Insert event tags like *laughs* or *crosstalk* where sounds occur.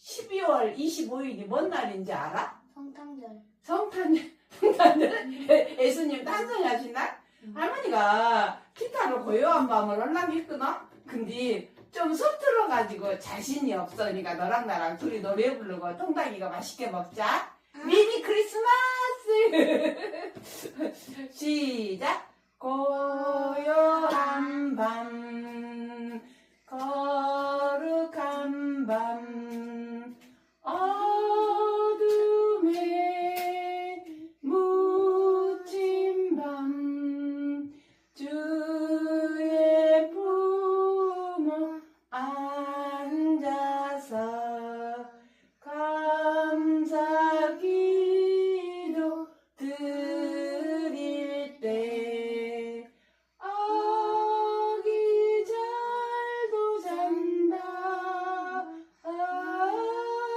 12월 25일이 뭔 날인지 알아? 성탄절. 성탄절, *laughs* 성탄절, 예수님 탄생하신 날? 할머니가 기타로 고요한 밤을 얼랑했거든? 근데 좀 서툴러가지고 자신이 없으니까 너랑 나랑 둘이 노래 부르고 통닭이가 맛있게 먹자. 메리 크리스마스! *laughs* 시작! 고요한 밤, 거룩한 밤, Oh.